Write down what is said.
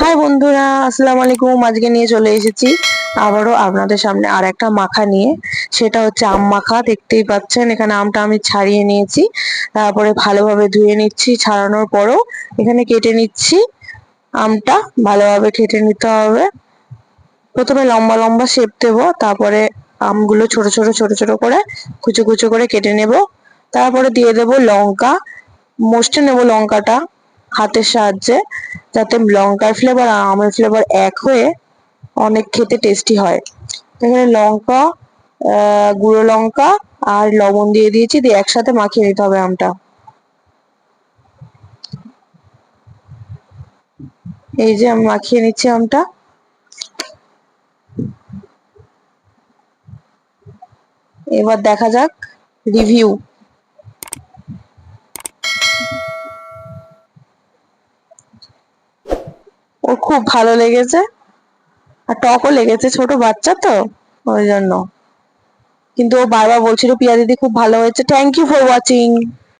High বন্ধুরা, আসসালামু আলাইকুম। আজকে নিয়ে চলে এসেছি আবারও আপনাদের সামনে আর একটা মাখা নিয়ে। সেটা হচ্ছে আম মাখা, দেখতেই পাচ্ছেন। এখানে আমটা আমি ছাড়িয়ে নিয়েছি। তারপরে ভালোভাবে ধুয়ে নিচ্ছি ছাড়ানোর পরও। এখানে কেটে নিচ্ছি আমটা, ভালোভাবে কেটে নিতে হবে। প্রথমে লম্বা লম্বা শেপ দেবো, তারপরে আমগুলো ছোট ছোট ছোট ছোট করে কুচো কুচো করে কেটে নেব। তারপরে দিয়ে দেব লঙ্কা। মোষ্টে নেব লঙ্কাটা। হাতের সাহায্যে যাতে লঙ্কার ফ্লেভার আর আমের ফ্লেভার এক হয়ে অনেক খেতে টেস্টি হয়। এখানে লঙ্কা গুঁড়ো লঙ্কা আর লবণ দিয়ে দিয়েছি, দিয়ে একসাথে মাখিয়ে নিতে হবে আমটা। এই যে আমি মাখিয়ে নিচ্ছি আমটা। এবার দেখা যাক রিভিউ ওর খুব ভালো লেগেছে। আর টকও লেগেছে, ছোট বাচ্চা তো, ওই জন্য। কিন্তু ও বারবার বলছিল, পিয়া দিদি খুব ভালো হয়েছে। Thank you for watching